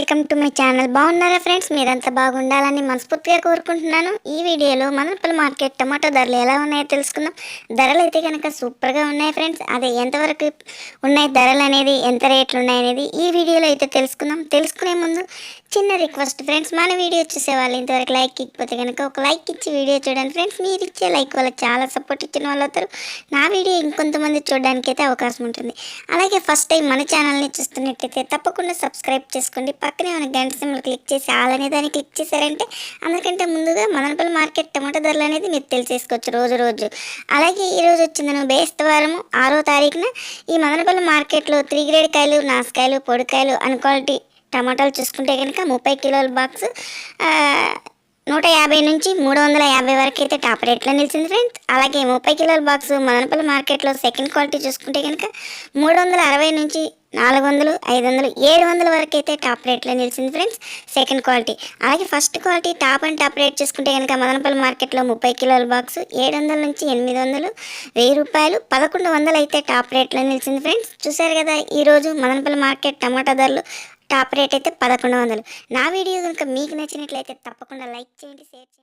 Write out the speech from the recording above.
Welcome to my channel. బాగున్నారా friends? మీరంతా బాగుండాలని మనస్ఫూర్తిగా కోరుకుంటున్నాను. ఈ వీడియోలో మనపల్లి మార్కెట్ టమాటో ధరలు ఎలా ఉన్నాయో తెలుసుకుందాం. ధరలు అయితే కనుక సూపర్గా ఉన్నాయి ఫ్రెండ్స్. అదే ఎంతవరకు ఉన్నాయి ధరలు అనేది ఎంత రేట్లు ఉన్నాయి అనేది ఈ వీడియోలో అయితే తెలుసుకుందాం. తెలుసుకునే ముందు చిన్న రిక్వెస్ట్ ఫ్రెండ్స్. మన వీడియో చూసే వాళ్ళు ఇంతవరకు లైక్ ఇకపోతే కనుక ఒక లైక్ ఇచ్చి వీడియో చూడండి ఫ్రెండ్స్. మీరు ఇచ్చే లైక్ వల్ల చాలా సపోర్ట్ ఇచ్చిన వాళ్ళు అవుతారు. నా వీడియో ఇంకొంతమంది చూడడానికి అయితే అవకాశం ఉంటుంది. అలాగే ఫస్ట్ టైం మన ఛానల్ని చూస్తున్నట్టయితే తప్పకుండా సబ్స్క్రైబ్ చేసుకోండి. పక్కనే ఉన్న గంట సింబల్ క్లిక్ చేసి ఆల్ అనే దాన్ని క్లిక్ చేశారంటే అందరికంటే ముందుగా మదనపల్లి మార్కెట్ టమాటా ధరలు అనేది మీరు తెలిసేసుకోవచ్చు రోజు రోజు. అలాగే ఈరోజు రోజు వచ్చిందను బేస్తవారము ఆరో తారీఖున ఈ మదనపల్లి మార్కెట్లో త్రీ గ్రేడ్ కాయలు నాసుకాయలు పొడికాయలు అన్ క్వాలిటీ టమాటాలు చూసుకుంటే కనుక ముప్పై కిలోల బాక్స్ నూట యాభై నుంచి మూడు వందల యాభై వరకు అయితే టాప్ రేట్లో నిలిచింది ఫ్రెండ్స్. అలాగే ముప్పై కిలోల బాక్స్ మదనపల్లి మార్కెట్లో సెకండ్ క్వాలిటీ చూసుకుంటే కనుక మూడు వందల అరవై నుంచి నాలుగు వందలు ఐదు వందలు ఏడు వందల వరకు అయితే టాప్ రేట్లో నిలిచింది ఫ్రెండ్స్ సెకండ్ క్వాలిటీ అలాగే first quality top and top rate చూసుకుంటే కనుక మదనపల్లి మార్కెట్లో ముప్పై కిలోల బాక్స్ ఏడు వందల నుంచి ఎనిమిది వందలు వెయ్యి రూపాయలు పదకొండు వందలు అయితే టాప్ రేట్లో నిలిచింది ఫ్రెండ్స్. చూసారు కదా ఈరోజు మదనపల్లి మార్కెట్ టమాటా ధరలు టాప్ రేట్ అయితే పదకొండు వందలు. నా వీడియో కనుక మీకు నచ్చినట్లయితే తప్పకుండా లైక్ చేయండి షేర్ చేయండి.